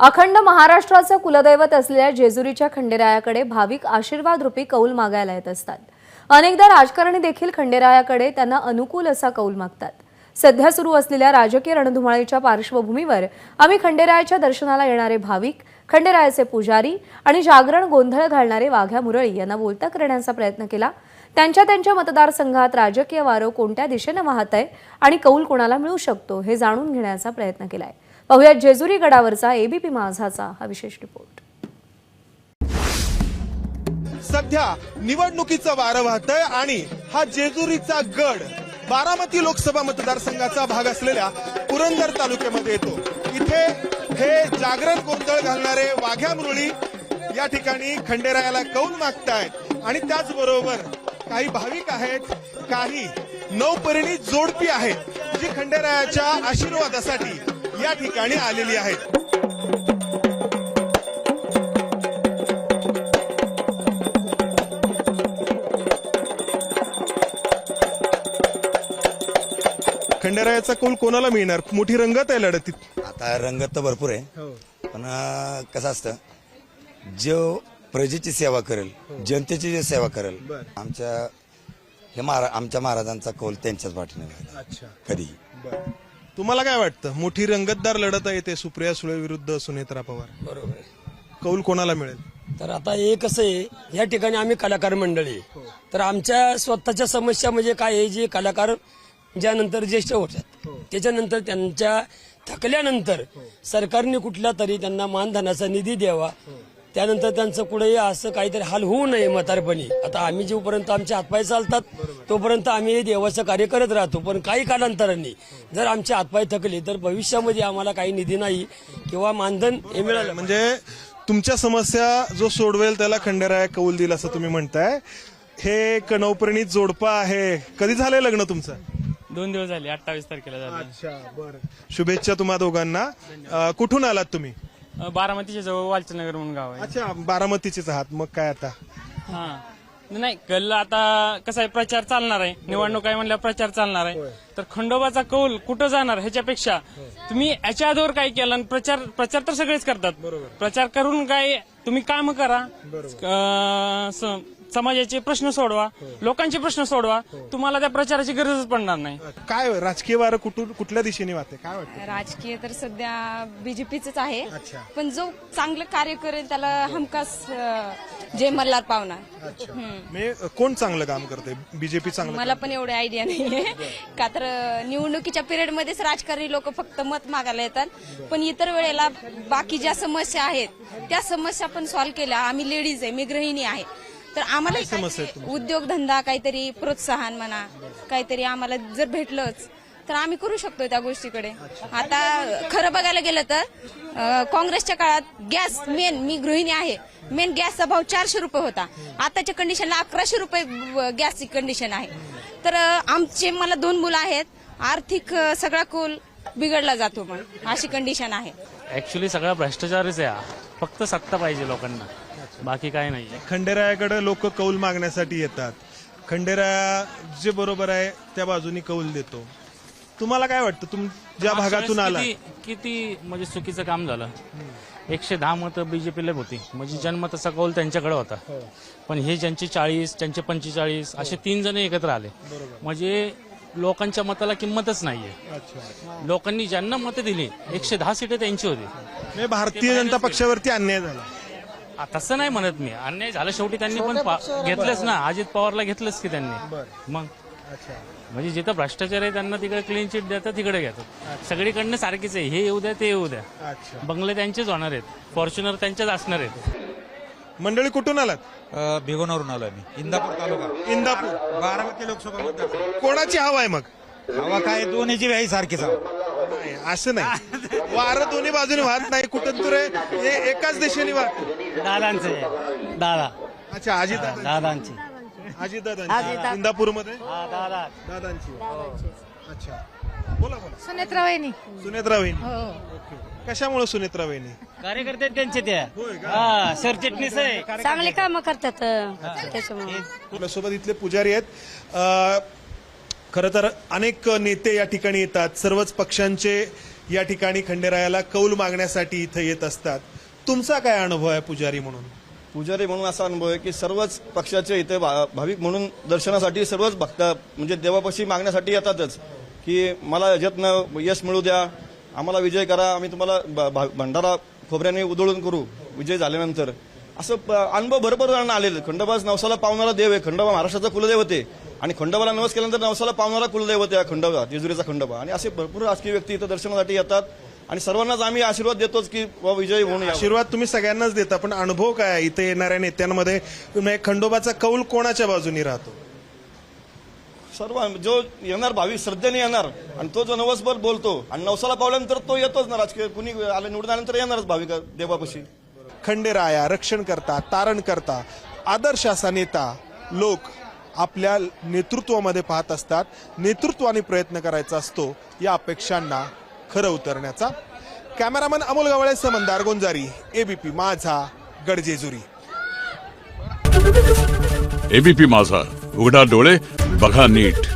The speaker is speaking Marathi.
अखंड महाराष्ट्राचं कुलदैवत असलेल्या जेजुरीच्या खंडेरायाकडे भाविक आशीर्वाद रूपी कौल मागायला येत असतात. अनेकदा राजकारणी देखील खंडेरायाकडे त्यांना अनुकूल असा कौल मागतात. सध्या सुरू असलेल्या राजकीय रणधुमाळीच्या पार्श्वभूमीवर आम्ही खंडेरायाच्या दर्शनाला येणारे भाविक खंडेरायाचे पुजारी आणि जागरण गोंधळ घालणारे वाघ्या मुरळी यांना बोलता करण्याचा प्रयत्न केला. त्यांच्या त्यांच्या मतदारसंघात राजकीय वारं कोणत्या दिशेनं वाहत आहे आणि कौल कोणाला मिळू शकतो हे जाणून घेण्याचा प्रयत्न केलाय. पाहुयात जेजुरी गडावरचा एबीपी माझाचा हा विशेष रिपोर्ट सध्या निवडणुकीचं वारं वाहतंय आणि हा जेजुरीचा गड बारामती लोकसभा मतदारसंघाचा भाग असलेल्या पुरंदर तालुक्यामध्ये येतो. इथे हे जागरण गोंधळ घालणारे वाघ्या मुरळी या ठिकाणी खंडेरायाला कौल मागतायत. आणि त्याचबरोबर काही भाविक आहेत काही नवपरिणी जोडपी आहेत जी खंडेरायाच्या आशीर्वादासाठी या ठिकाणी आलेली आहेत. खंडेरायाचा कौल कोणाला मिळणार? मोठी रंगत आहे लढतीत. आता रंगत तर भरपूर आहे. पण अं, कसं असतं जो प्रजेची सेवा करेल जनतेची जी सेवा करेल बर. आमच्या हे महारा आमच्या महाराजांचा कौल त्यांच्याच पाठीने राहिला. अच्छा. कधी तुम्हाला काय वाटतं? मोठी रंगतदार लढत आहे ते सुप्रिया सुळे विरुद्ध सुनेत्रा पवार. बरोबर. कौल कोणाला मिळेल? तर आता हे कसं आहे या ठिकाणी आम्ही कलाकार मंडळी आहे. तर आमच्या स्वतःच्या समस्या म्हणजे काय आहे जे कलाकार ज्यानंतर ज्येष्ठ होतात त्याच्यानंतर त्यांच्या थकल्यानंतर सरकारने कुठला तरी त्यांना मानधनाचा निधी द्यावा. त्यानंतर त्यांचं कुठेही असं काहीतरी हाल होऊ नये म्हातारपणी. आता आम्ही जोपर्यंत आमचे हातपाय चालतात तोपर्यंत आम्ही देवाचं कार्य करत राहतो. पण काही कालांतराने जर आमचे हातपाय थकले तर भविष्यामध्ये आम्हाला काही निधी नाही किंवा मानधन हे मिळालं. म्हणजे तुमच्या समस्या जो सोडवेल त्याला खंडेराया कौल दिल असं तुम्ही म्हणताय. हे एक नवप्रणीत जोडपा आहे. कधी झालंय लग्न तुमचं? दोन दिवस झाले अठ्ठावीस तारखेला झाले. अच्छा बरं. शुभेच्छा तुम्हा दोघांना. अं, कुठून आलात तुम्ही? अ, बारामतीच्या जवळ वालचनगर म्हणून गाव आहे. अच्छा बारामतीचेच आहात. मग काय आता? हा. नाही कल आता कसं आहे प्रचार चालणार आहे. निवडणूक आहे म्हणल्यावर प्रचार चालणार आहे. तर खंडोबाचा कौल कुठं जाणार ह्याच्यापेक्षा? तुम्ही याच्या आधीवर काय केलं? आणि प्रचार प्रचार तर सगळेच करतात. प्रचार करून काय तुम्ही काम करा. अ, स- समाजाचे प्रश्न सोडवा लोकांचे प्रश्न सोडवा तुम्हाला त्या प्रचाराची गरजच पडणार नाही. काय राजकीय वारं कुठून कुठल्या दिशेने वाहते? काय वाटतं? राजकीय तर सध्या बीजेपीच आहे. अच्छा. पण जो चांगलं कार्य करेल त्याला हमखास अं, जय मल्हार पावणार. कोण चांगलं काम करते बीजेपी चांगलं मला पण एवढे आयडिया नाहीये. का तर अं, निवडणुकीच्या पिरियड मध्येच राजकारणी लोक फक्त मत मागायला येतात. पण इतर वेळेला बाकी ज्या समस्या आहेत त्या समस्या पण सॉल्व्ह केल्या. आम्ही लेडीज आहे मी गृहिणी आहे. तर आम्हाला समस्या काहीतरी उद्योगधंदा काहीतरी प्रोत्साहन म्हणा काहीतरी आम्हाला जर भेटलंच तर आम्ही करू शकतो त्या गोष्टीकडे. आता खरं बघायला गेलं तर अं, काँग्रेसच्या काळात गॅस मेन मी गृहिणी आहे मेन गॅसचा भाव चारशे रुपये होता. आताच्या कंडिशनला अकराशे रुपये ब- गॅसची कंडिशन आहे. तर अं, आमचे मला दोन मुलं आहेत आर्थिक अं, सगळा कोल बिघडला जातो मग अशी कंडिशन आहे. ऍक्च्युली सगळा भ्रष्टाचारच आहे हा. फक्त सत्ता पाहिजे लोकांना. बाकी काय नाही. खंडेरायाकडे लोक कौल मागण्यासाठी येतात. खंडेराया जे बरोबर आहे त्या बाजूनी कौल देतो. तुम्हाला काय वाटतं? तुम ज्या भागातून आला किती किती म्हणजे चुकीचं काम झालं. एकशे दहा मतं बीजेपीला होती. म्हणजे जनमताचा कौल त्यांच्याकडे होता. पण हे ज्यांचे चाळीस त्यांचे पंचेचाळीस असे तीन जण एकत्र आले. म्हणजे लोकांच्या मताला किंमतच नाहीये. लोकांनी ज्यांना मतं दिली एकशे दहा सीटं त्यांची होती. म्हणजे भारतीय जनता पक्षावरती अन्याय झाला. आ, तसं नाही म्हणत मी. अन्याय झालं शेवटी त्यांनी पण पा- घेतलंच ना. अजित पवारला घेतलंच की त्यांनी. मग? म्हणजे जिथं भ्रष्टाचार आहे त्यांना तिकडे क्लीन चिट देतात तिकडे घेतात. सगळीकडनं सारखीच आहे. हे येऊ द्या ते येऊ द्या. बंगले त्यांचेच होणार आहेत. फॉर्च्युनर त्यांचेच असणार आहेत. मंडळी कुठून आलात? अ, भिगवणावरून आलोय मी. इंदापूर तालुका. इंदापूर. बारामती लोकसभा मतदारसंघ. कोणाची हवा आहे मग? हवा काय दोन्हीची व्याही सारखीच हवा. नाही, असं नाही. वारं दोन्ही बाजूने वाहत नाही. कुठं तर हे एकाच दिशेने वाहत दादांचे. दादा. अच्छा अजित दादांची. अजित दादा इंदापूरमध्ये? दादा. दादांची. अच्छा. बोला बोला. सुनेत्रा वहिनी. सुनेत्रा वहिनी. हो. ओके. कशामुळे सुनेत्रा वहिनी? कार्यकर्ते त्यांचे ते. होय का? हा सरचिटणीस आहे. चांगले काम करतात त्याच्यामुळे. आपल्यासोबत इथले पुजारी आहेत. अ, खरं तर अनेक नेते या ठिकाणी येतात. सर्वच पक्षांचे या ठिकाणी खंडेरायाला कौल मागण्यासाठी इथं येत असतात. तुमचा काय अनुभव आहे पुजारी म्हणून? पुजारी म्हणून असा अनुभव आहे की सर्वच पक्षाचे इथे भा- भाविक म्हणून दर्शनासाठी सर्वच भक्त म्हणजे देवापाशी मागण्यासाठी येतातच. की मला याच्यातनं यश मिळू द्या आम्हाला विजय करा आम्ही तुम्हाला ब- भा- भंडारा खोबऱ्याने उधळून करू विजय झाल्यानंतर. असं प- अनुभव भरपूर जणांना आलेले. खंडोबाच नवसाला पावणारा देव आहे. खंडोबा महाराष्ट्राचा कुलदैवत आहे आणि खंडोबाला नवस केल्यानंतर नवसाला पावणारा कुलदेव आहे हा खंडोबा जेजुरीचा खंडोबा. आणि असे भरपूर राजकीय व्यक्ती इथं दर्शनासाठी येतात. आणि सर्वांनाच आम्ही आशीर्वाद देतोच की विजय होऊन आशीर्वाद तुम्ही सगळ्यांनाच देता पण अनुभव काय इथे येणाऱ्या नेत्यांमध्ये म्हणजे खंडोबाचा कौल कोणाच्या बाजूनी राहतो? सर्व जो येणार भाविक श्रद्धेने येणार आणि तो जो नवसभर बोलतो आणि नवसाला पावल्यानंतर तो येतोच ना राजकीय कुणी आलं निवडून आल्यानंतर येणारच भाविक देवापाशी. खंडेराया रक्षण करता तारण करता आदर्श असा नेता लोक आपल्या नेतृत्वामध्ये पाहत असतात. नेतृत्वाने प्रयत्न करायचा असतो या अपेक्षांना खरं उतरण्याचा. कॅमेरामन अमोल गवळे मंदार गोंजारी एबीपी माझा गडजेजुरी. एबीपी माझा. उघडा डोळे बघा नीट.